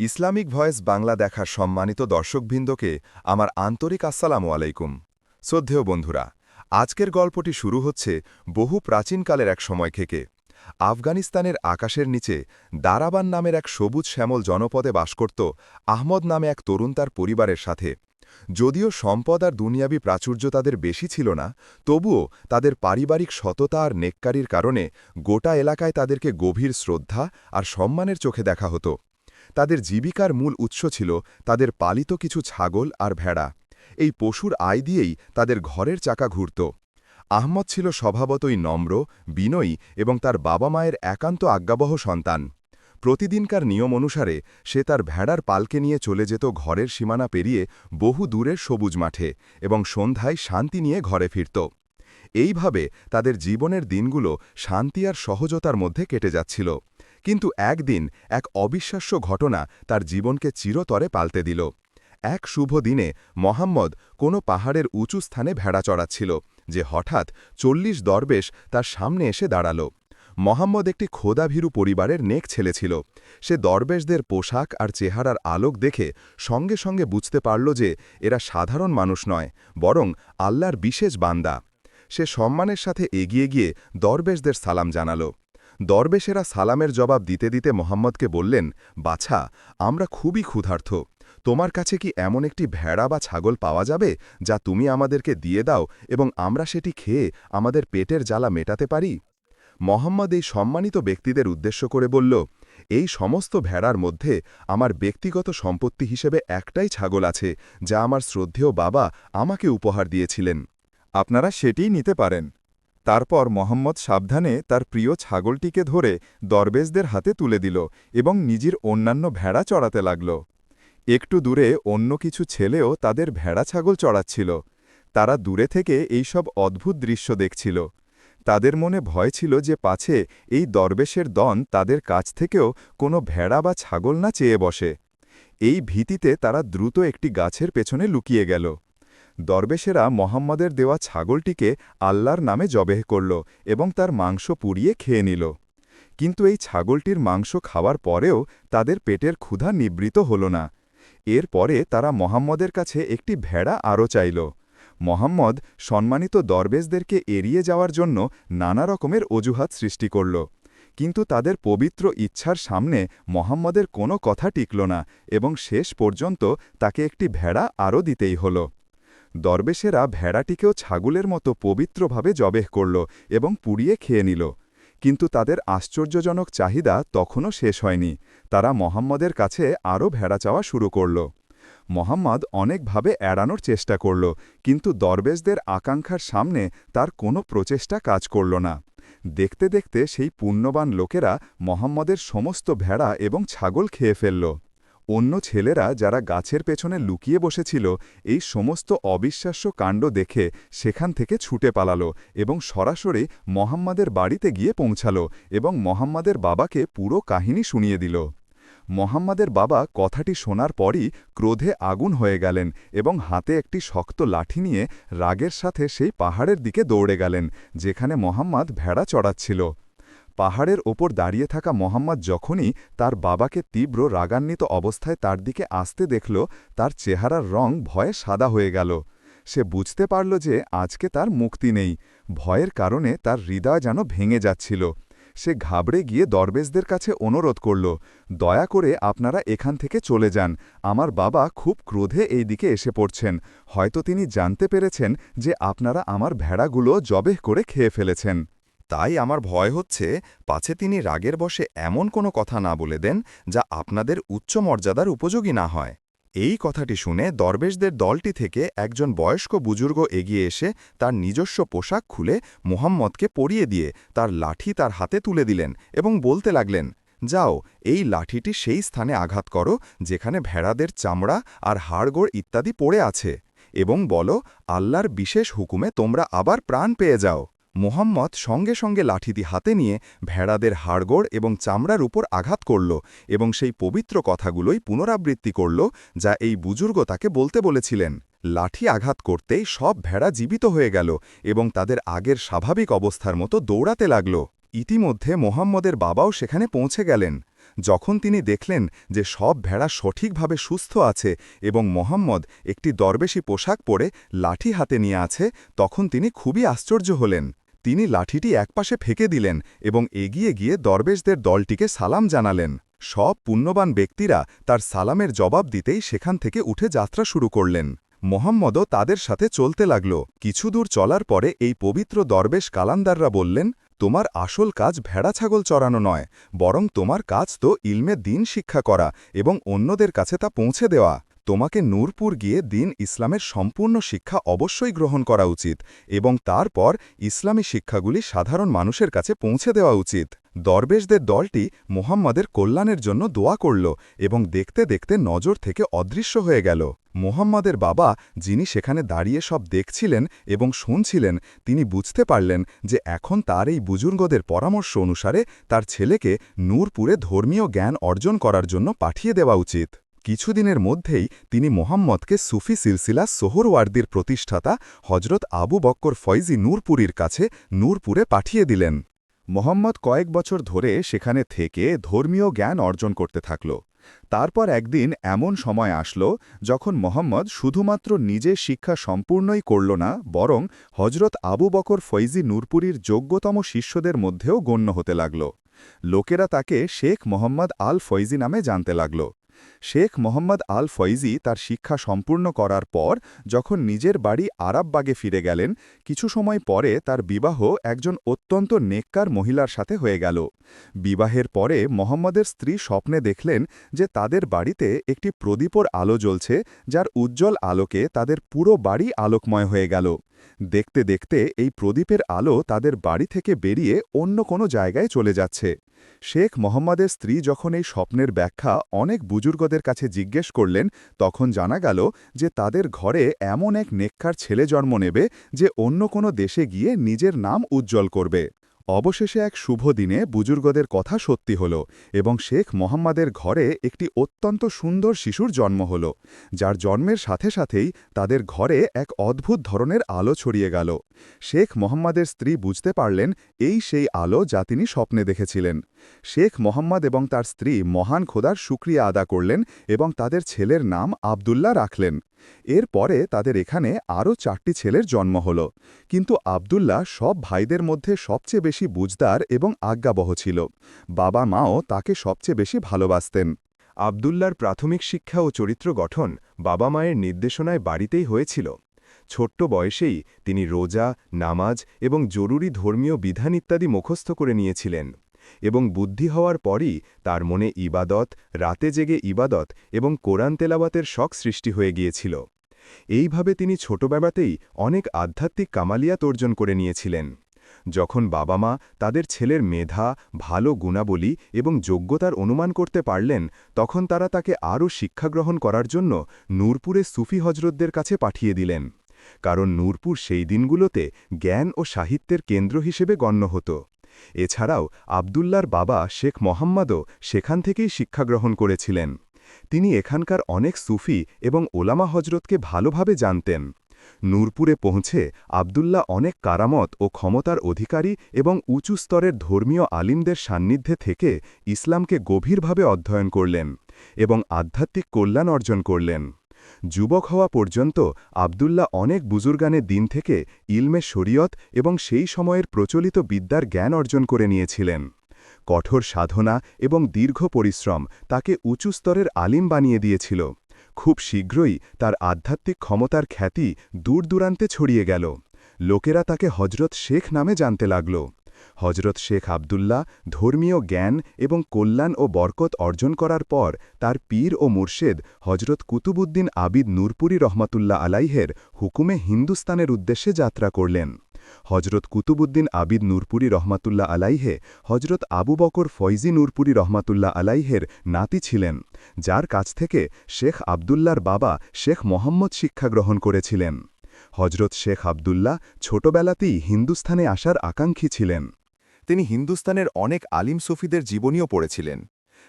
Islamic voice Bangla দেখার সম্মানিত দর্শকবৃন্দকে আমার আন্তরিক আসসালামু আলাইকুম। শ্রদ্ধেয় বন্ধুরা, আজকের গল্পটি শুরু হচ্ছে বহু প্রাচীনকালের এক সময় থেকে। আফগানিস্তানের আকাশের নিচে দারাবান নামের এক সবুজ শ্যামল জনপদে বাস করত আহমদ নামে এক তরুণ তার পরিবারের সাথে। যদিও সম্পদ আর দুনিয়াবি প্রাচুর্য তাদের বেশি ছিল না, তবুও তাদের পারিবারিক সততা আর নেককারির কারণে গোটা এলাকায় তাদেরকে গভীর শ্রদ্ধা আর সম্মানের চোখে দেখা হতো। তাদের জীবিকার মূল উৎস ছিল তাদের পালিত কিছু ছাগল আর ভেড়া। এই পশুর আয় দিয়েই তাদের ঘরের চাকা ঘুরত। আহমদ ছিল স্বভাবতই নম্র, বিনয়ী এবং তার বাবা মায়ের একান্ত আজ্ঞাবহ সন্তান। প্রতিদিনকার নিয়ম অনুসারে সে তার ভেড়ার পালকে নিয়ে চলে যেত ঘরের সীমানা পেরিয়ে বহু দূরের সবুজ মাঠে এবং সন্ধ্যায় শান্তি নিয়ে ঘরে ফিরত। এইভাবে তাদের জীবনের দিনগুলো শান্তি আর সহজতার মধ্যে কেটে যাচ্ছিল। কিন্তু একদিন এক অবিশ্বাস্য ঘটনা তার জীবনকে চিরতরে পাল্টে দিল। এক শুভ দিনে মোহাম্মদ কোনো পাহাড়ের উঁচু স্থানে ভেড়া চড়াচ্ছিল, যে হঠাৎ চল্লিশ দরবেশ তার সামনে এসে দাঁড়াল। মোহাম্মদ একটি খোদাভীরু পরিবারের নেক ছেলে ছিল। সে দরবেশদের পোশাক আর চেহারার আলোক দেখে সঙ্গে সঙ্গে বুঝতে পারল যে এরা সাধারণ মানুষ নয়, বরং আল্লাহর বিশেষ বান্দা। সে সম্মানের সাথে এগিয়ে গিয়ে দরবেশদের সালাম জানাল। দরবেশেরা সালামের জবাব দিতে দিতে মোহাম্মদকে বললেন, বাছা, আমরা খুবই ক্ষুধার্থ। তোমার কাছে কি এমন একটি ভেড়া বা ছাগল পাওয়া যাবে যা তুমি আমাদেরকে দিয়ে দাও এবং আমরা সেটি খেয়ে আমাদের পেটের জ্বালা মেটাতে পারি? মোহাম্মদ এই সম্মানিত ব্যক্তিদের উদ্দেশ্য করে বলল, এই সমস্ত ভেড়ার মধ্যে আমার ব্যক্তিগত সম্পত্তি হিসেবে একটাই ছাগল আছে যা আমার শ্রদ্ধেয় বাবা আমাকে উপহার দিয়েছিলেন। আপনারা সেটিই নিতে পারেন। তারপর মোহাম্মদ সাবধানে তার প্রিয় ছাগলটিকে ধরে দরবেশদের হাতে তুলে দিল এবং নিজের অন্যান্য ভেড়া চড়াতে লাগল। একটু দূরে অন্য কিছু ছেলেও তাদের ভেড়া ছাগল চড়াচ্ছিল। তারা দূরে থেকে এই সব অদ্ভুত দৃশ্য দেখছিল। তাদের মনে ভয় ছিল যে পাছে এই দরবেশের দন তাদের কাছ থেকেও কোনো ভেড়া বা ছাগল না চেয়ে বসে। এই ভীতিতে তারা দ্রুত একটি গাছের পেছনে লুকিয়ে গেল। দরবেশেরা মোহাম্মদের দেওয়া ছাগলটিকে আল্লাহর নামে জবেহ করল এবং তার মাংস পুড়িয়ে খেয়ে নিল। কিন্তু এই ছাগলটির মাংস খাওয়ার পরেও তাদের পেটের ক্ষুধা নিবৃত হল না। এরপরে তারা মোহাম্মদের কাছে একটি ভেড়া আরও চাইল। মোহাম্মদ সম্মানিত দরবেশদেরকে এড়িয়ে যাওয়ার জন্য নানা রকমের অজুহাত সৃষ্টি করল। কিন্তু তাদের পবিত্র ইচ্ছার সামনে মোহাম্মদের কোনো কথা টিকল না এবং শেষ পর্যন্ত তাকে একটি ভেড়া আরও দিতেই হল। দরবেশেরা ভেড়াটিকেও ছাগলের মতো পবিত্রভাবে জবেহ করল এবং পুড়িয়ে খেয়ে নিল। কিন্তু তাদের আশ্চর্যজনক চাহিদা তখনও শেষ হয়নি। তারা মোহাম্মদের কাছে আরও ভেড়া চাওয়া শুরু করল। মোহাম্মদ অনেকভাবে এড়ানোর চেষ্টা করল, কিন্তু দরবেশদের আকাঙ্ক্ষার সামনে তার কোনো প্রচেষ্টা কাজ করল না। দেখতে দেখতে সেই পুণ্যবান লোকেরা মোহাম্মদের সমস্ত ভেড়া এবং ছাগল খেয়ে ফেলল। অন্য ছেলেরা যারা গাছের পেছনে লুকিয়ে বসেছিল, এই সমস্ত অবিশ্বাস্য কাণ্ড দেখে সেখান থেকে ছুটে পালাল এবং সরাসরি মোহাম্মদের বাড়িতে গিয়ে পৌঁছাল এবং মোহাম্মদের বাবাকে পুরো কাহিনী শুনিয়ে দিল। মোহাম্মদের বাবা কথাটি শোনার পরই ক্রোধে আগুন হয়ে গেলেন এবং হাতে একটি শক্ত লাঠি নিয়ে রাগের সাথে সেই পাহাড়ের দিকে দৌড়ে গেলেন, যেখানে মোহাম্মদ ভেড়া চড়াচ্ছিল। পাহাড়ের ওপর দাঁড়িয়ে থাকা মোহাম্মদ যখনই তার বাবাকে তীব্র রাগান্বিত অবস্থায় তার দিকে আসতে দেখল, তার চেহারার রং ভয়ে সাদা হয়ে গেল। সে বুঝতে পারল যে আজকে তার মুক্তি নেই। ভয়ের কারণে তার হৃদয় যেন ভেঙে যাচ্ছিল। সে ঘাবড়ে গিয়ে দরবেশদের কাছে অনুরোধ করল, দয়া করে আপনারা এখান থেকে চলে যান। আমার বাবা খুব ক্রোধে এই দিকে এসে পড়ছেন। হয়তো তিনি জানতে পেরেছেন যে আপনারা আমার ভেড়াগুলো জবেহ করে খেয়ে ফেলেছেন। তাই আমার ভয় হচ্ছে পাছে তিনি রাগের বসে এমন কোনো কথা না বলে দেন যা আপনাদের উচ্চ মর্যাদার উপযোগী না হয়। এই কথাটি শুনে দরবেশদের দলটি থেকে একজন বয়স্ক বুজুর্গ এগিয়ে এসে তার নিজস্ব পোশাক খুলে মুহাম্মদকে পরিয়ে দিয়ে তার লাঠি তার হাতে তুলে দিলেন এবং বলতে লাগলেন, যাও, এই লাঠিটি সেই স্থানে আঘাত করো যেখানে ভেড়াদের চামড়া আর হাড়গোড় ইত্যাদি পড়ে আছে এবং বলো, আল্লাহর বিশেষ হুকুমে তোমরা আবার প্রাণ পেয়ে যাও। মোহাম্মদ সঙ্গে সঙ্গে লাঠিটি হাতে নিয়ে ভেড়াদের হাড়গোড় এবং চামড়ার উপর আঘাত করল এবং সেই পবিত্র কথাগুলোই পুনরাবৃত্তি করল যা এই বুজুর্গ তাকে বলতে বলেছিলেন। লাঠি আঘাত করতেই সব ভেড়া জীবিত হয়ে গেল এবং তাদের আগের স্বাভাবিক অবস্থার মতো দৌড়াতে লাগল। ইতিমধ্যে মোহাম্মদের বাবাও সেখানে পৌঁছে গেলেন। যখন তিনি দেখলেন যে সব ভেড়া সঠিকভাবে সুস্থ আছে এবং মোহাম্মদ একটি দরবেশি পোশাক পরে লাঠি হাতে নিয়ে আছে, তখন তিনি খুবই আশ্চর্য হলেন। তিনি লাঠিটি একপাশে ফেঁকে দিলেন এবং এগিয়ে গিয়ে দরবেশদের দলটিকে সালাম জানালেন। সব পুণ্যবান ব্যক্তিরা তার সালামের জবাব দিতেই সেখান থেকে উঠে যাত্রা শুরু করলেন। মোহাম্মদও তাদের সাথে চলতে লাগল। কিছু দূর চলার পরে এই পবিত্র দরবেশ কালান্দাররা বললেন, তোমার আসল কাজ ভেড়া ছাগল চড়ানো নয়, বরং তোমার কাজ তো ইলমে দিন শিক্ষা করা এবং অন্যদের কাছে তা পৌঁছে দেওয়া। তোমাকে নূরপুর গিয়ে দিন ইসলামের সম্পূর্ণ শিক্ষা অবশ্যই গ্রহণ করা উচিত এবং তারপর ইসলামী শিক্ষাগুলি সাধারণ মানুষের কাছে পৌঁছে দেওয়া উচিত। দরবেশদের দলটি মোহাম্মদের কল্যাণের জন্য দোয়া করল এবং দেখতে দেখতে নজর থেকে অদৃশ্য হয়ে গেল। মোহাম্মদের বাবা, যিনি সেখানে দাঁড়িয়ে সব দেখছিলেন এবং শুনছিলেন, তিনি বুঝতে পারলেন যে এখন তার এই বুজুর্গদের পরামর্শ অনুসারে তার ছেলেকে নূরপুরে ধর্মীয় জ্ঞান অর্জন করার জন্য পাঠিয়ে দেওয়া উচিত। কিছুদিনের মধ্যেই তিনি মোহাম্মদকে সুফি সিলসিলা সোহরওয়ার্দির প্রতিষ্ঠাতা হজরত আবু বক্কর ফয়জি নূরপুরীর কাছে নূরপুরে পাঠিয়ে দিলেন। মোহাম্মদ কয়েক বছর ধরে সেখানে থেকে ধর্মীয় জ্ঞান অর্জন করতে থাকল। তারপর একদিন এমন সময় আসল যখন মোহাম্মদ শুধুমাত্র নিজে শিক্ষা সম্পূর্ণই করল না, বরং হজরত আবু বকর ফৈজি নূরপুরীর যোগ্যতম শিষ্যদের মধ্যেও গণ্য হতে লাগল। লোকেরা তাকে শেখ মোহাম্মদ আল ফৈজি নামে জানতে লাগল। শেখ মোহাম্মদ আল ফৈজি তার শিক্ষা সম্পূর্ণ করার পর যখন নিজের বাড়ি আরাববাগে ফিরে গেলেন, কিছু সময় পরে তার বিবাহ একজন অত্যন্ত নেককার মহিলার সাথে হয়ে গেল। বিবাহের পরে মোহাম্মদের স্ত্রী স্বপ্নে দেখলেন যে তাদের বাড়িতে একটি প্রদীপর আলো জ্বলছে, যার উজ্জ্বল আলোকে তাদের পুরো বাড়ি আলোকময় হয়ে গেল। দেখতে দেখতে এই প্রদীপের আলো তাদের বাড়ি থেকে বেরিয়ে অন্য কোনো জায়গায় চলে যাচ্ছে। শেখ মোহাম্মদের স্ত্রী যখন এই স্বপ্নের ব্যাখ্যা অনেক বুজুর্গদের কাছে জিজ্ঞেস করলেন, তখন জানা গেল যে তাদের ঘরে এমন এক নেককার ছেলে জন্ম নেবে যে অন্য কোনো দেশে গিয়ে নিজের নাম উজ্জ্বল করবে। অবশেষে এক শুভ দিনে বুজুর্গদের কথা সত্যি হল এবং শেখ মোহাম্মদের ঘরে একটি অত্যন্ত সুন্দর শিশুর জন্ম হল, যার জন্মের সাথে সাথেই তাদের ঘরে এক অদ্ভুত ধরনের আলো ছড়িয়ে গেল। শেখ মোহাম্মদের স্ত্রী বুঝতে পারলেন এই সেই আলো যা তিনি স্বপ্নে দেখেছিলেন। শেখ মোহাম্মদ এবং তার স্ত্রী মহান খোদার সুক্রিয়া আদা করলেন এবং তাদের ছেলের নাম আবদুল্লাহ রাখলেন। এর পরে তাদের এখানে আরও চারটি ছেলের জন্ম হল। কিন্তু আবদুল্লাহ সব ভাইদের মধ্যে সবচেয়ে বেশি বুঝদার এবং আজ্ঞাবহ ছিল। বাবা মাও তাকে সবচেয়ে বেশি ভালোবাসতেন। আবদুল্লার প্রাথমিক শিক্ষা ও চরিত্র গঠন বাবা মায়ের নির্দেশনায় বাড়িতেই হয়েছিল। ছোট্ট বয়সেই তিনি রোজা, নামাজ এবং জরুরি ধর্মীয় বিধান ইত্যাদি মুখস্থ করে নিয়েছিলেন। এবং বুদ্ধি হওয়ার পরই তার মনে ইবাদত, রাতে জেগে ইবাদত এবং কোরআন তেলাবাতের শখ সৃষ্টি হয়ে গিয়েছিল। এইভাবে তিনি ছোটবেলাতেই অনেক আধ্যাত্মিক কামালিয়াত অর্জন করে নিয়েছিলেন। যখন বাবা মা তাদের ছেলের মেধা, ভালো গুণাবলী এবং যোগ্যতার অনুমান করতে পারলেন, তখন তারা তাকে আরও শিক্ষাগ্রহণ করার জন্য নূরপুরে সুফি হজরতদের কাছে পাঠিয়ে দিলেন। কারণ নূরপুর সেই দিনগুলোতে জ্ঞান ও সাহিত্যের কেন্দ্র হিসেবে গণ্য হতো। এছাড়াও আবদুল্লার বাবা শেখ মোহাম্মদও সেখান থেকেই শিক্ষাগ্রহণ করেছিলেন। তিনি এখানকার অনেক সুফি এবং ওলামা হজরতকে ভালোভাবে জানতেন। নূরপুরে পৌঁছে আবদুল্লাহ অনেক কারামত ও ক্ষমতার অধিকারী এবং উঁচু স্তরের ধর্মীয় আলিমদের সান্নিধ্যে থেকে ইসলামকে গভীরভাবে অধ্যয়ন করলেন এবং আধ্যাত্মিক কল্যাণ অর্জন করলেন। যুবক হওয়া পর্যন্ত আবদুল্লাহ অনেক বুজুর্গানের দিন থেকে ইলমে শরীয়ত এবং সেই সময়ের প্রচলিত বিদ্যার জ্ঞান অর্জন করে নিয়েছিলেন। কঠোর সাধনা এবং দীর্ঘ পরিশ্রম তাকে উঁচু স্তরের আলিম বানিয়ে দিয়েছিল। খুব শীঘ্রই তার আধ্যাত্মিক ক্ষমতার খ্যাতি দূর দূরান্তে ছড়িয়ে গেল। লোকেরা তাকে হজরত শেখ নামে জানতে লাগল। হজরত শেখ আবদুল্লাহ ধর্মীয় জ্ঞান এবং কল্যাণ ও বরকত অর্জন করার পর তার পীর ও মুর্শেদ হজরত কুতুবুদ্দিন আবিদ নূরপুরী রহমাতুল্লাহ আলাইহের হুকুমে হিন্দুস্তানের উদ্দেশ্যে যাত্রা করলেন। হজরত কুতুবুদ্দিন আবিদ নূরপুরী রহমাতুল্লাহ আলাইহে হজরত আবু বকর ফয়জি নূরপুরী রহমাতুল্লাহ আলাইহের নাতি ছিলেন, যার কাছ থেকে শেখ আবদুল্লার বাবা শেখ মোহাম্মদ শিক্ষা গ্রহণ করেছিলেন। হজরত শেখ আবদুল্লাহ ছোটবেলাতেই হিন্দুস্থানে আসার আকাঙ্ক্ষী ছিলেন। তিনি হিন্দুস্তানের অনেক আলিম সুফিদের জীবনীও পড়েছিলেন,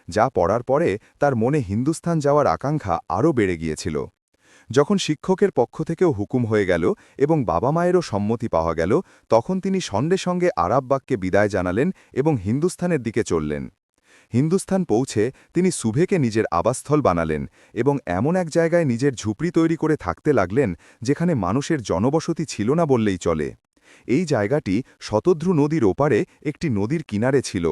যা পড়ার পরে তার মনে হিন্দুস্থান যাওয়ার আকাঙ্ক্ষা আরও বেড়ে গিয়েছিল। যখন শিক্ষকের পক্ষ থেকেও হুকুম হয়ে গেল এবং বাবা মায়েরও সম্মতি পাওয়া গেল, তখন তিনি সঙ্গে সঙ্গে আরাববাগকে বিদায় জানালেন এবং হিন্দুস্থানের দিকে চললেন। হিন্দুস্থান পৌঁছে তিনি সুভেকে নিজের আবাসস্থল বানালেন এবং এমন এক জায়গায় নিজের ঝুপড়ি তৈরি করে থাকতে লাগলেন যেখানে মানুষের জনবসতি ছিল না বললেই চলে। এই জায়গাটি শতদ্রু নদীর ওপারে একটি নদীর কিনারে ছিল।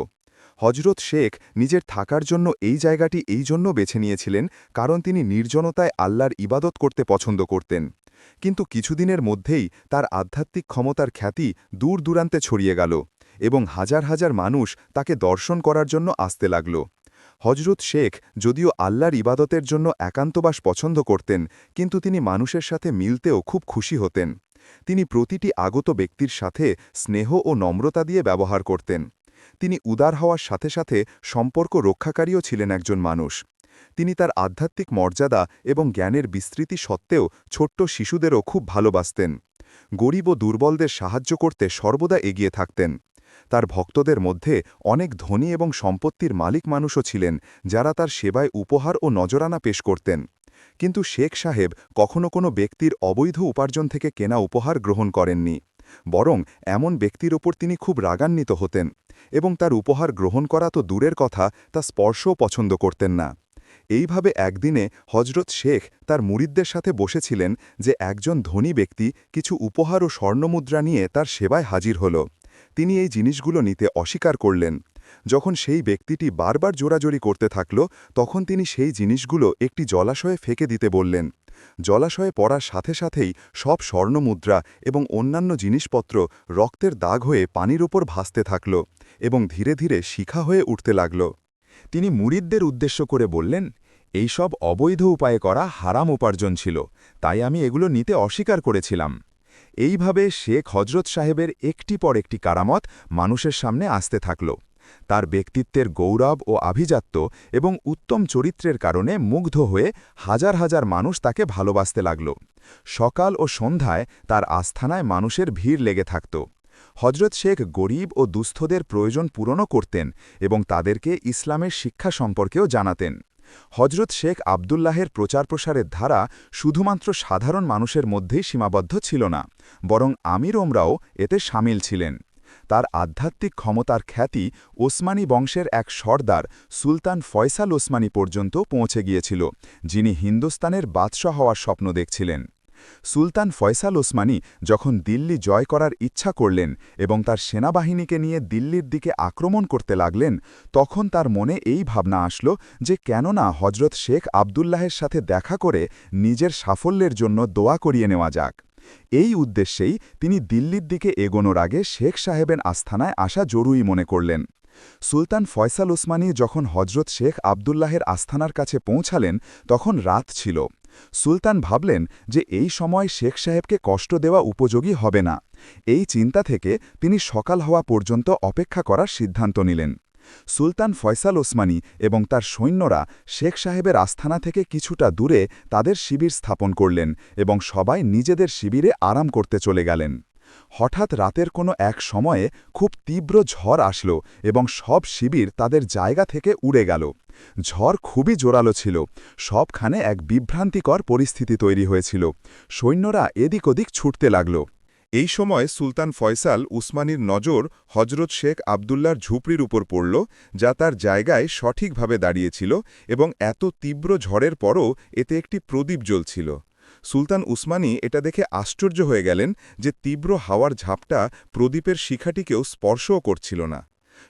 হজরত শেখ নিজের থাকার জন্য এই জায়গাটি এই জন্য বেছে নিয়েছিলেন কারণ তিনি নির্জনতায় আল্লাহর ইবাদত করতে পছন্দ করতেন। কিন্তু কিছুদিনের মধ্যেই তার আধ্যাত্মিক ক্ষমতার খ্যাতি দূর দূরান্তে ছড়িয়ে গেল। এবং হাজার হাজার মানুষ তাকে দর্শন করার জন্য আসতে লাগল। হজরত শেখ যদিও আল্লাহর ইবাদতের জন্য একান্তবাস পছন্দ করতেন, কিন্তু তিনি মানুষের সাথে মিলতেও খুব খুশি হতেন। তিনি প্রতিটি আগত ব্যক্তির সাথে স্নেহ ও নম্রতা দিয়ে ব্যবহার করতেন। তিনি উদার হওয়ার সাথে সাথে সম্পর্ক রক্ষাকারীও ছিলেন একজন মানুষ। তিনি তার আধ্যাত্মিক মর্যাদা এবং জ্ঞানের বিস্তৃতি সত্ত্বেও ছোট্ট শিশুদেরও খুব ভালোবাসতেন। গরিব ও দুর্বলদের সাহায্য করতে সর্বদা এগিয়ে থাকতেন। তার ভক্তদের মধ্যে অনেক ধনী এবং সম্পত্তির মালিক মানুষও ছিলেন, যারা তার সেবায় উপহার ও নজরানা পেশ করতেন। কিন্তু শেখ সাহেব কখনো কোনো ব্যক্তির অবৈধ উপার্জন থেকে কেনা উপহার গ্রহণ করেননি, বরং এমন ব্যক্তির ওপর তিনি খুব রাগান্বিত হতেন এবং তার উপহার গ্রহণ করা তো দূরের কথা, তা স্পর্শও পছন্দ করতেন না। এইভাবে একদিনে হজরত শেখ তার মুরিদদের সাথে বসেছিলেন যে একজন ধনী ব্যক্তি কিছু উপহার ও স্বর্ণমুদ্রা নিয়ে তার সেবায় হাজির হল। তিনি এই জিনিসগুলো নিতে অস্বীকার করলেন। যখন সেই ব্যক্তিটি বারবার জোরাজোরি করতে থাকল, তখন তিনি সেই জিনিসগুলো একটি জলাশয়ে ফেঁকে দিতে বললেন। জলাশয়ে পড়ার সাথে সাথেই সব স্বর্ণমুদ্রা এবং অন্যান্য জিনিসপত্র রক্তের দাগ হয়ে পানির ওপর ভাসতে থাকল এবং ধীরে ধীরে শিখা হয়ে উঠতে লাগল। তিনি মুরিদদের উদ্দেশ্য করে বললেন এইসব অবৈধ উপায়ে করা হারাম উপার্জন ছিল, তাই আমি এগুলো নিতে অস্বীকার করেছিলাম। এইভাবে শেখ হজরত সাহেবের একটি পর একটি কারামত মানুষের সামনে আসতে থাকল। তার ব্যক্তিত্বের গৌরব ও আভিজাত্য এবং উত্তম চরিত্রের কারণে মুগ্ধ হয়ে হাজার হাজার মানুষ তাকে ভালোবাসতে লাগল। সকাল ও সন্ধ্যায় তার আস্থানায় মানুষের ভিড় লেগে থাকত। হজরত শেখ গরিব ও দুস্থদের প্রয়োজন পূরণও করতেন এবং তাদেরকে ইসলামের শিক্ষা সম্পর্কেও জানাতেন। হজরত শেখ আবদুল্লাহের প্রচার প্রসারের ধারা শুধুমাত্র সাধারণ মানুষের মধ্যেই সীমাবদ্ধ ছিল না, বরং আমির ওমরাও এতে সামিল ছিলেন। তার আধ্যাত্মিক ক্ষমতার খ্যাতি ওসমানী বংশের এক সর্দার সুলতান ফয়সাল ওসমানী পর্যন্ত পৌঁছে গিয়েছিল, যিনি হিন্দুস্তানের বাদশাহ হওয়ার স্বপ্ন দেখছিলেন। সুলতান ফয়সাল ওসমানী যখন দিল্লি জয় করার ইচ্ছা করলেন এবং তার সেনাবাহিনীকে নিয়ে দিল্লির দিকে আক্রমণ করতে লাগলেন, তখন তার মনে এই ভাবনা আসল যে কেননা হজরত শেখ আবদুল্লাহের সাথে দেখা করে নিজের সাফল্যের জন্য দোয়া করিয়ে নেওয়া যাক। এই উদ্দেশ্যেই তিনি দিল্লির দিকে এগোনোর আগে শেখ সাহেবের আস্থানায় আসা জরুরি মনে করলেন। সুলতান ফয়সাল ওসমানী যখন হজরত শেখ আবদুল্লাহের আস্থানার কাছে পৌঁছালেন, তখন রাত ছিল। সুলতান ভাবলেন যে এই সময় শেখ সাহেবকে কষ্ট দেওয়া উপযোগী হবে না। এই চিন্তা থেকে তিনি সকাল হওয়া পর্যন্ত অপেক্ষা করার সিদ্ধান্ত নিলেন। সুলতান ফয়সাল ওসমানী এবং তার সৈন্যরা শেখ সাহেবের আস্থানা থেকে কিছুটা দূরে তাদের শিবির স্থাপন করলেন এবং সবাই নিজেদের শিবিরে আরাম করতে চলে গেলেন। হঠাৎ রাতের কোনো এক সময়ে খুব তীব্র ঝড় আসল এবং সব শিবির তাদের জায়গা থেকে উড়ে গেল। ঝড় খুবই জোরালো ছিল। সবখানে এক বিভ্রান্তিকর পরিস্থিতি তৈরি হয়েছিল। সৈন্যরা এদিক ওদিক ছুটতে লাগল। এই সময় সুলতান ফয়সাল উসমানীর নজর হজরত শেখ আবদুল্লার ঝুপড়ির উপর পড়ল, যা তার জায়গায় সঠিকভাবে দাঁড়িয়েছিল এবং এত তীব্র ঝড়ের পরও এতে একটি প্রদীপ জ্বলছিল। সুলতান উসমানী এটা দেখে আশ্চর্য হয়ে গেলেন যে তীব্র হাওয়ার ঝাপটা প্রদীপের শিখাটিকেও স্পর্শও করছিল না।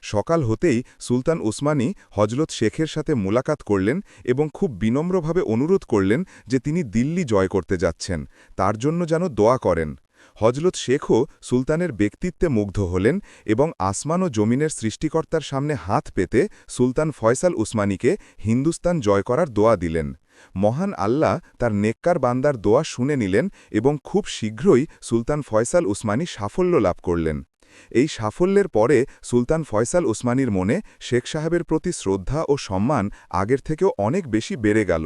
সকাল হতেই সুলতান উসমানী হজরত শেখের সাথে মোলাকাত করলেন এবং খুব বিনম্রভাবে অনুরোধ করলেন যে তিনি দিল্লি জয় করতে যাচ্ছেন, তার জন্য যেন দোয়া করেন। হজরত শেখও সুলতানের ব্যক্তিত্বে মুগ্ধ হলেন এবং আসমান ও জমিনের সৃষ্টিকর্তার সামনে হাত পেতে সুলতান ফয়সাল উসমানীকে হিন্দুস্তান জয় করার দোয়া দিলেন। মহান আল্লাহ তার নেককার বান্দার দোয়া শুনে নিলেন এবং খুব শীঘ্রই সুলতান ফয়সাল উসমানী সাফল্য লাভ করলেন। এই সাফল্যের পরে সুলতান ফয়সাল উসমানীর মনে শেখ সাহেবের প্রতি শ্রদ্ধা ও সম্মান আগের থেকেও অনেক বেশি বেড়ে গেল।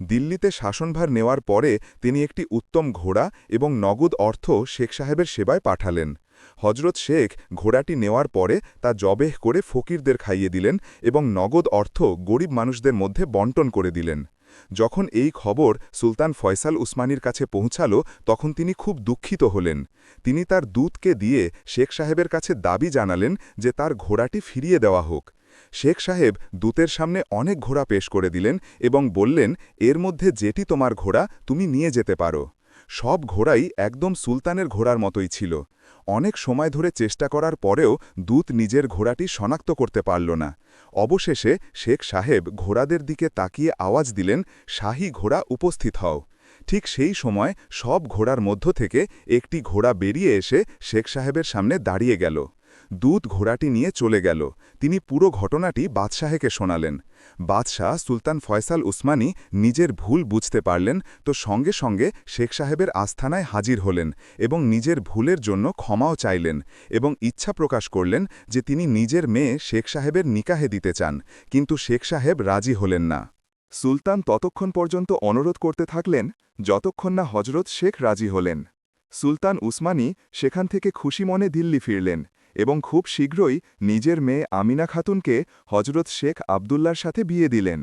দিল্লিতে শাসনভার নেওয়ার পরে তিনি একটি উত্তম ঘোড়া এবং নগদ অর্থ শেখ সাহেবের সেবায় পাঠালেন। হজরত শেখ ঘোড়াটি নেওয়ার পরে তা জবেহ করে ফকিরদের খাইয়ে দিলেন এবং নগদ অর্থ গরিব মানুষদের মধ্যে বন্টন করে দিলেন। যখন এই খবর সুলতান ফয়সাল উসমানির কাছে পৌঁছাল, তখন তিনি খুব দুঃখিত হলেন। তিনি তার দূতকে দিয়ে শেখ সাহেবের কাছে দাবি জানালেন যে তার ঘোড়াটি ফিরিয়ে দেওয়া হোক। শেখ সাহেব দূতের সামনে অনেক ঘোড়া পেশ করে দিলেন এবং বললেন, এর মধ্যে যেটি তোমার ঘোড়া, তুমি নিয়ে যেতে পারো। সব ঘোড়াই একদম সুলতানের ঘোড়ার মতোই ছিল। অনেক সময় ধরে চেষ্টা করার পরেও দূত নিজের ঘোড়াটি শনাক্ত করতে পারল না। অবশেষে শেখ সাহেব ঘোড়াদের দিকে তাকিয়ে আওয়াজ দিলেন, শাহী ঘোড়া, উপস্থিত হও। ঠিক সেই সময় সব ঘোড়ার মধ্য থেকে একটি ঘোড়া বেরিয়ে এসে শেখ সাহেবের সামনে দাঁড়িয়ে গেল। দূত ঘোড়াটি নিয়ে চলে গেল। তিনি পুরো ঘটনাটি বাদশাহেকে শোনালেন। বাদশাহ সুলতান ফয়সাল উসমানী নিজের ভুল বুঝতে পারলেন তো সঙ্গে সঙ্গে শেখ সাহেবের আস্থানায় হাজির হলেন এবং নিজের ভুলের জন্য ক্ষমাও চাইলেন এবং ইচ্ছা প্রকাশ করলেন যে তিনি নিজের মেয়ে শেখ সাহেবের নিকাহে দিতে চান, কিন্তু শেখ সাহেব রাজি হলেন না। সুলতান ততক্ষণ পর্যন্ত অনুরোধ করতে থাকলেন, যতক্ষণ না হজরত শেখ রাজি হলেন। সুলতান উসমানী সেখান থেকে খুশি মনে দিল্লি ফিরলেন এবং খুব শীঘ্রই নিজের মেয়ে আমিনা খাতুনকে হজরত শেখ আবদুল্লার সাথে বিয়ে দিলেন।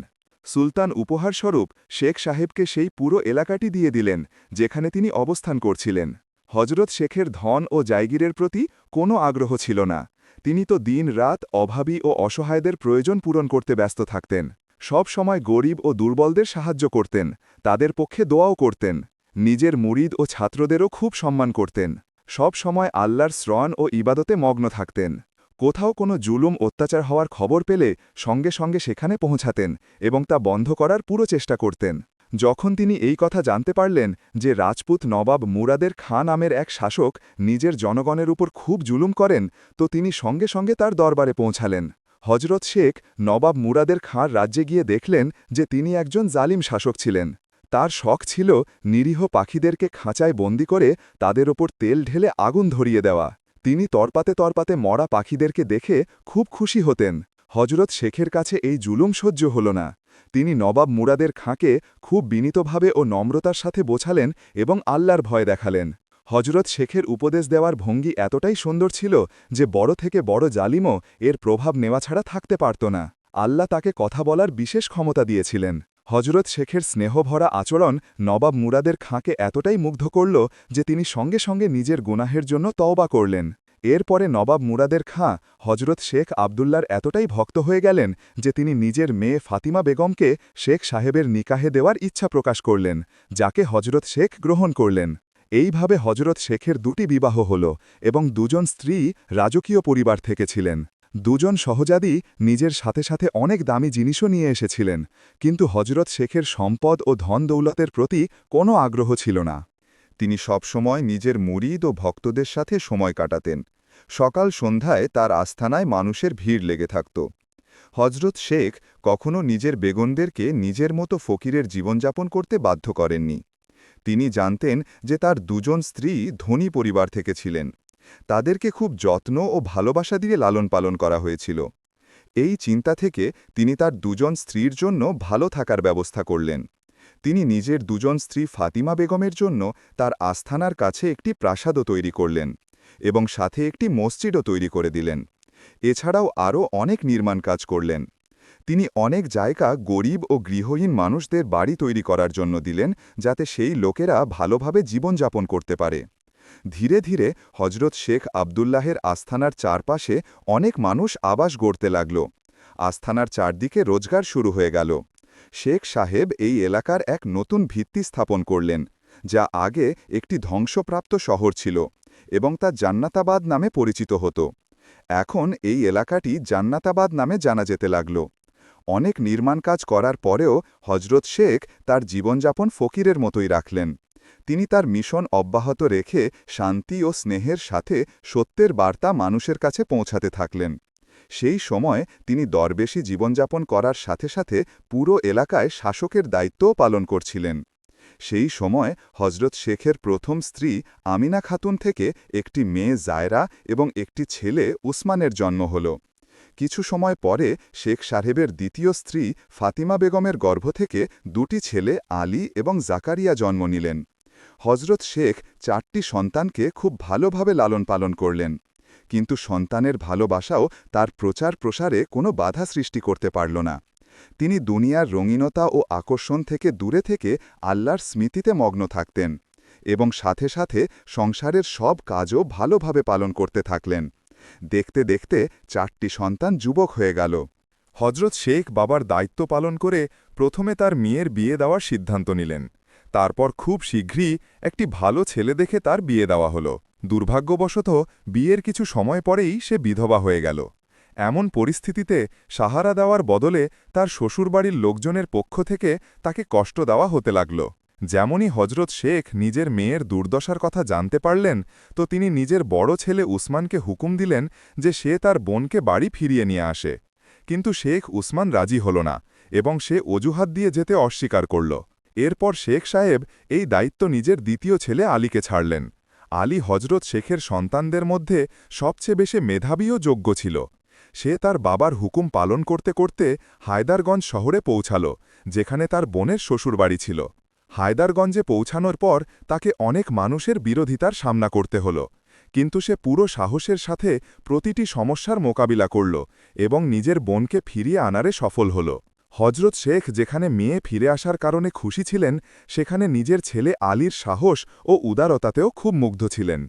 সুলতান উপহারস্বরূপ শেখ সাহেবকে সেই পুরো এলাকাটি দিয়ে দিলেন, যেখানে তিনি অবস্থান করছিলেন। হজরত শেখের ধন ও জায়গিরের প্রতি কোনো আগ্রহ ছিল না। তিনি তো দিন রাত অভাবী ও অসহায়দের প্রয়োজন পূরণ করতে ব্যস্ত থাকতেন। সব সময় গরিব ও দুর্বলদের সাহায্য করতেন, তাদের পক্ষে দোয়াও করতেন। নিজের মুরিদ ও ছাত্রদেরও খুব সম্মান করতেন। সব সময় আল্লাহর শ্রণ ও ইবাদতে মগ্ন থাকতেন। কোথাও কোনো জুলুম, অত্যাচার হওয়ার খবর পেলে সঙ্গে সঙ্গে সেখানে পৌঁছাতেন এবং তা বন্ধ করার পুরো চেষ্টা করতেন। যখন তিনি এই কথা জানতে পারলেন যে রাজপুত নবাব মুরাদের খাঁ নামের এক শাসক নিজের জনগণের উপর খুব জুলুম করেন, তো তিনি সঙ্গে সঙ্গে তার দরবারে পৌঁছালেন। হজরত শেখ নবাব মুরাদের খাঁর রাজ্যে গিয়ে দেখলেন যে তিনি একজন জালিম শাসক ছিলেন। তার শখ ছিল নিরীহ পাখিদেরকে খাঁচায় বন্দি করে তাদের ওপর তেল ঢেলে আগুন ধরিয়ে দেওয়া। তিনি তরপাতে তরপাতে মরা পাখিদেরকে দেখে খুব খুশি হতেন। হজরত শেখের কাছে এই জুলুম সহ্য হল না। তিনি নবাব মুরাদের খাঁকে খুব বিনীতভাবে ও নম্রতার সাথে বোঝালেন এবং আল্লাহর ভয় দেখালেন। হজরত শেখের উপদেশ দেওয়ার ভঙ্গি এতটাই সুন্দর ছিল যে বড় থেকে বড় জালিমও এর প্রভাব নেওয়া ছাড়া থাকতে পারত না। আল্লাহ তাকে কথা বলার বিশেষ ক্ষমতা দিয়েছিলেন। হজরত শেখের স্নেহভরা আচরণ নবাব মুরাদের খাঁকে এতটাই মুগ্ধ করল যে তিনি সঙ্গে সঙ্গে নিজের গুনাহের জন্য তওবা করলেন। এরপরে নবাব মুরাদের খাঁ হজরত শেখ আবদুল্লার এতটাই ভক্ত হয়ে গেলেন যে তিনি নিজের মেয়ে ফাতিমা বেগমকে শেখ সাহেবের নিকাহে দেওয়ার ইচ্ছা প্রকাশ করলেন, যাকে হজরত শেখ গ্রহণ করলেন। এইভাবে হজরত শেখের দুটি বিবাহ হল এবং দুজন স্ত্রী রাজকীয় পরিবার থেকে ছিলেন। দুজন সহজাদি নিজের সাথে সাথে অনেক দামি জিনিসও নিয়ে এসেছিলেন, কিন্তু হজরত শেখের সম্পদ ও ধন দৌলতের প্রতি কোনো আগ্রহ ছিল না। তিনি সবসময় নিজের মুরিদ ও ভক্তদের সাথে সময় কাটাতেন। সকাল সন্ধ্যায় তার আস্থানায় মানুষের ভিড় লেগে থাকত। হজরত শেখ কখনো নিজের বেগনদেরকে নিজের মতো ফকিরের জীবনযাপন করতে বাধ্য করেননি। তিনি জানতেন যে তার দুজন স্ত্রী ধনী পরিবার থেকে ছিলেন। তাদেরকে খুব যত্ন ও ভালোবাসা দিয়ে লালন পালন করা হয়েছিল। এই চিন্তা থেকে তিনি তার দুজন স্ত্রীর জন্য ভালো থাকার ব্যবস্থা করলেন। তিনি নিজের দুজন স্ত্রী ফাতিমা বেগমের জন্য তার আস্থানার কাছে একটি প্রাসাদও তৈরি করলেন এবং সাথে একটি মসজিদও তৈরি করে দিলেন। এছাড়াও আরও অনেক নির্মাণ কাজ করলেন। তিনি অনেক জায়গা গরিব ও গৃহহীন মানুষদের বাড়ি তৈরি করার জন্য দিলেন যাতে সেই লোকেরা ভালোভাবে জীবনযাপন করতে পারে। ধীরে ধীরে হজরত শেখ আবদুল্লাহের আস্থানার চারপাশে অনেক মানুষ আবাস গড়তে লাগল। আস্থানার চারদিকে রোজগার শুরু হয়ে গেল। শেখ সাহেব এই এলাকার এক নতুন ভিত্তি স্থাপন করলেন, যা আগে একটি ধ্বংসপ্রাপ্ত শহর ছিল এবং তা জান্নাতাবাদ নামে পরিচিত হতো। এখন এই এলাকাটি জান্নাতাবাদ নামে জানা যেতে লাগল। অনেক নির্মাণ কাজ করার পরেও হজরত শেখ তার জীবনযাপন ফকিরের মতোই রাখলেন। তিনি তার মিশন অব্যাহত রেখে শান্তি ও স্নেহের সাথে সত্যের বার্তা মানুষের কাছে পৌঁছাতে থাকলেন। সেই সময় তিনি দরবেশী জীবনযাপন করার সাথে সাথে পুরো এলাকায় শাসকের দায়িত্বও পালন করছিলেন। সেই সময় হজরত শেখের প্রথম স্ত্রী আমিনা খাতুন থেকে একটি মেয়ে জায়রা এবং একটি ছেলে উসমানের জন্ম হল। কিছু সময় পরে শেখ সাহেবের দ্বিতীয় স্ত্রী ফাতিমা বেগমের গর্ভ থেকে দুটি ছেলে আলী এবং জাকারিয়া জন্ম নিলেন। হজরত শেখ চারটি সন্তানকে খুব ভালোভাবে লালন পালন করলেন। কিন্তু সন্তানের ভালোবাসাও তার প্রচার প্রসারে কোনো বাধা সৃষ্টি করতে পারল না। তিনি দুনিয়ার রঙিনতা ও আকর্ষণ থেকে দূরে থেকে আল্লাহর স্মৃতিতে মগ্ন থাকতেন এবং সাথে সাথে সংসারের সব কাজও ভালোভাবে পালন করতে থাকলেন। দেখতে দেখতে চারটি সন্তান যুবক হয়ে গেল। হজরত শেখ বাবার দায়িত্ব পালন করে প্রথমে তার মেয়ের বিয়ে দেওয়ার সিদ্ধান্ত নিলেন। তারপর খুব শীঘ্রই একটি ভালো ছেলে দেখে তার বিয়ে দেওয়া হলো। দুর্ভাগ্যবশত বিয়ের কিছু সময় পরেই সে বিধবা হয়ে গেল। এমন পরিস্থিতিতে সাহারা দেওয়ার বদলে তার শ্বশুরবাড়ির লোকজনের পক্ষ থেকে তাকে কষ্ট দেওয়া হতে লাগল। যেমনই হজরত শেখ নিজের মেয়ের দুর্দশার কথা জানতে পারলেন, তো তিনি নিজের বড় ছেলে উসমানকে হুকুম দিলেন যে সে তার বোনকে বাড়ি ফিরিয়ে নিয়ে আসে। কিন্তু শেখ উসমান রাজি হল না এবং সে অজুহাত দিয়ে যেতে অস্বীকার করল। এরপর শেখ সাহেব এই দায়িত্ব নিজের দ্বিতীয় ছেলে আলীকে ছাড়লেন। আলী হজরত শেখের সন্তানদের মধ্যে সবচেয়ে বেশি মেধাবী ও যোগ্য ছিল। সে তার বাবার হুকুম পালন করতে করতে হায়দারগঞ্জ শহরে পৌঁছাল, যেখানে তার বোনের শ্বশুরবাড়ি ছিল। হায়দারগঞ্জে পৌঁছানোর পর তাকে অনেক মানুষের বিরোধিতার সামনা করতে হল। কিন্তু সে পুরো সাহসের সাথে প্রতিটি সমস্যার মোকাবিলা করল এবং নিজের বোনকে ফিরিয়ে আনারে সফল হল। হজরত শেখ যেখানে মেয়ে ফিরে আসার কারণে খুশি ছিলেন, সেখানে নিজের ছেলে আলীর সাহস ও উদারতাতেও খুব মুগ্ধ ছিলেন।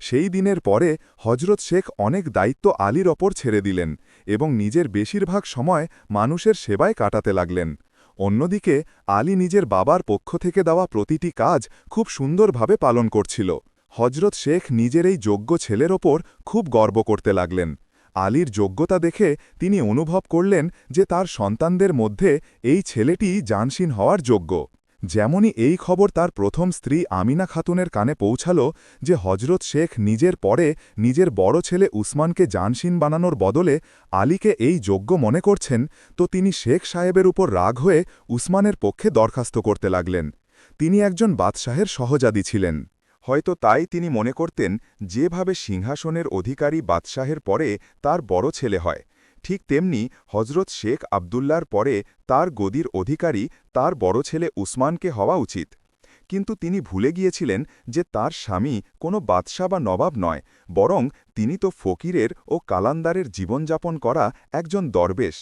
সেই দিনের পরে হজরত শেখ অনেক দায়িত্ব আলীর ওপর ছেড়ে দিলেন এবং নিজের বেশিরভাগ সময় মানুষের সেবায় কাটাতে লাগলেন। অন্যদিকে আলী নিজের বাবার পক্ষ থেকে দেওয়া প্রতিটি কাজ খুব সুন্দরভাবে পালন করছিল। হজরত শেখ নিজের এই যোগ্য ছেলের ওপর খুব গর্ব করতে লাগলেন। আলীর যোগ্যতা দেখে তিনি অনুভব করলেন যে তার সন্তানদের মধ্যে এই ছেলেটি জানসীন হওয়ার যোগ্য। যেমনই এই খবর তার প্রথম স্ত্রী আমিনা খাতুনের কানে পৌঁছাল যে হজরত শেখ নিজের পরে নিজের বড় ছেলে উসমানকে জানসীন বানানোর বদলে আলীকে এই যোগ্য মনে করছেন, তো তিনি শেখ সাহেবের উপর রাগ হয়ে উসমানের পক্ষে দরখাস্ত করতে লাগলেন। তিনি একজন বাদশাহের সহজাদী ছিলেন। হয়তো তাই তিনি মনে করতেন, যেভাবে সিংহাসনের অধিকারী বাদশাহের পরে তার বড় ছেলে হয়। ঠিক তেমনি হজরত শেখ আবদুল্লার পরে তার গদির অধিকারী তার বড় ছেলে উসমানকে হওয়া উচিত। কিন্তু তিনি ভুলে গিয়েছিলেন যে তার স্বামী কোনো বাদশা বা নবাব নয়, বরং তিনি তো ফকিরের ও কালান্দারের জীবনযাপন করা একজন দরবেশ।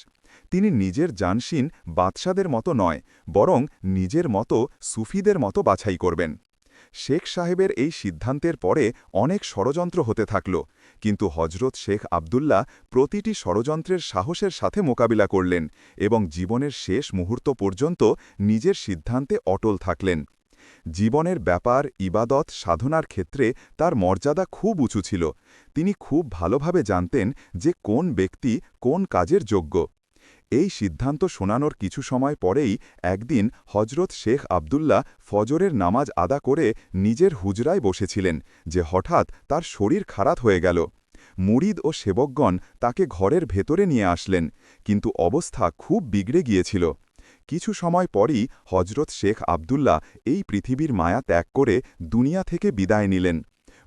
তিনি নিজের জানসীন বাদশাদের মতো নয়, বরং নিজের মতো সুফিদের মতো বাছাই করবেন। শেখ সাহেবের এই সিদ্ধান্তের পরে অনেক ষড়যন্ত্র হতে থাকল, কিন্তু হজরত শেখ আবদুল্লাহ প্রতিটি ষড়যন্ত্রের সাহসের সাথে মোকাবিলা করলেন এবং জীবনের শেষ মুহূর্ত পর্যন্ত নিজের সিদ্ধান্তে অটল থাকলেন। জীবনের ব্যাপার, ইবাদত, সাধনার ক্ষেত্রে তার মর্যাদা খুব উঁচু ছিল। তিনি খুব ভালোভাবে জানতেন যে কোন ব্যক্তি কোন কাজের যোগ্য। এই সিদ্ধান্ত শোনানোর কিছু সময় পরেই একদিন হজরত শেখ আবদুল্লাহ ফজরের নামাজ আদা করে নিজের হুজরায় বসেছিলেন, যে হঠাৎ তার শরীর খারাপ হয়ে গেল। মুরিদ ও সেবকগণ তাকে ঘরের ভেতরে নিয়ে আসলেন, কিন্তু অবস্থা খুব বিগড়ে গিয়েছিল। কিছু সময় পরই হজরত শেখ আবদুল্লাহ এই পৃথিবীর মায়া ত্যাগ করে দুনিয়া থেকে বিদায় নিলেন।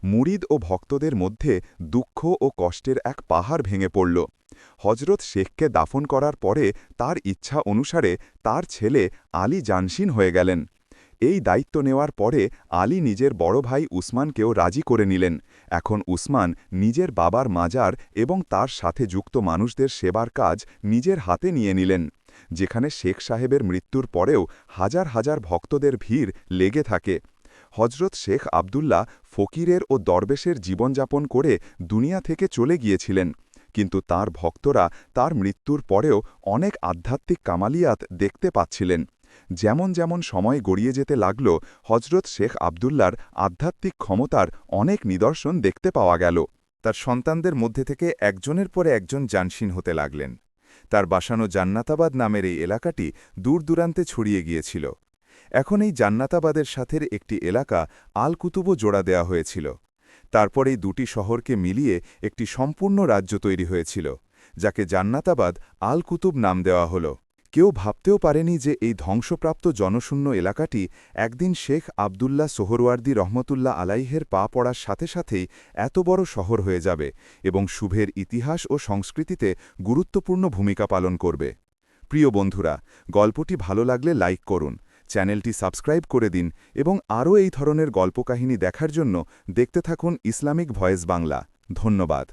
মুরিদ ও ভক্তদের মধ্যে দুঃখ ও কষ্টের এক পাহাড় ভেঙে পড়ল। হজরত শেখকে দাফন করার পরে তার ইচ্ছা অনুসারে তার ছেলে আলী জানসিন হয়ে গেলেন। এই দায়িত্ব নেওয়ার পরে আলী নিজের বড় ভাই উসমানকেও রাজি করে নিলেন। এখন উসমান নিজের বাবার মাজার এবং তার সাথে যুক্ত মানুষদের সেবার কাজ নিজের হাতে নিয়ে নিলেন, যেখানে শেখ সাহেবের মৃত্যুর পরেও হাজার হাজার ভক্তদের ভিড় লেগে থাকে। হজরত শেখ আবদুল্লাহ ফকিরের ও দরবেশের জীবনযাপন করে দুনিয়া থেকে চলে গিয়েছিলেন। কিন্তু তার ভক্তরা তার মৃত্যুর পরেও অনেক আধ্যাত্মিক কামালিয়াত দেখতে পাচ্ছিলেন। যেমন যেমন সময় গড়িয়ে যেতে লাগল হজরত শেখ আবদুল্লার আধ্যাত্মিক ক্ষমতার অনেক নিদর্শন দেখতে পাওয়া গেল। তার সন্তানদের মধ্যে থেকে একজনের পরে একজন জানসীন হতে লাগলেন। তার বাসানো জান্নাতাবাদ নামের এই এলাকাটি দূর দূরান্তে ছড়িয়ে গিয়েছিল। এখন এই জান্নাতাবাদের সাথের একটি এলাকা আল কুতুবও জোড়া দেয়া হয়েছিল। তারপর এই দুটি শহরকে মিলিয়ে একটি সম্পূর্ণ রাজ্য তৈরি হয়েছিল, যাকে জান্নাতাবাদ আল কুতুব নাম দেওয়া হল। কেউ ভাবতেও পারেনি যে এই ধ্বংসপ্রাপ্ত জনশূন্য এলাকাটি একদিন শেখ আবদুল্লাহ সোহরওয়ার্দি রহমতুল্লাহ আলাইহের পা পড়ার সাথে সাথেই এত বড় শহর হয়ে যাবে এবং শুভের ইতিহাস ও সংস্কৃতিতে গুরুত্বপূর্ণ ভূমিকা পালন করবে। প্রিয় বন্ধুরা, গল্পটি ভালো লাগলে লাইক করুন চ্যানেলটি সাবস্ক্রাইব করে দিন এবং আরও এই ধরনের গল্পকাহিনী দেখার জন্য দেখতে থাকুন ইসলামিক ভয়েস বাংলা। ধন্যবাদ।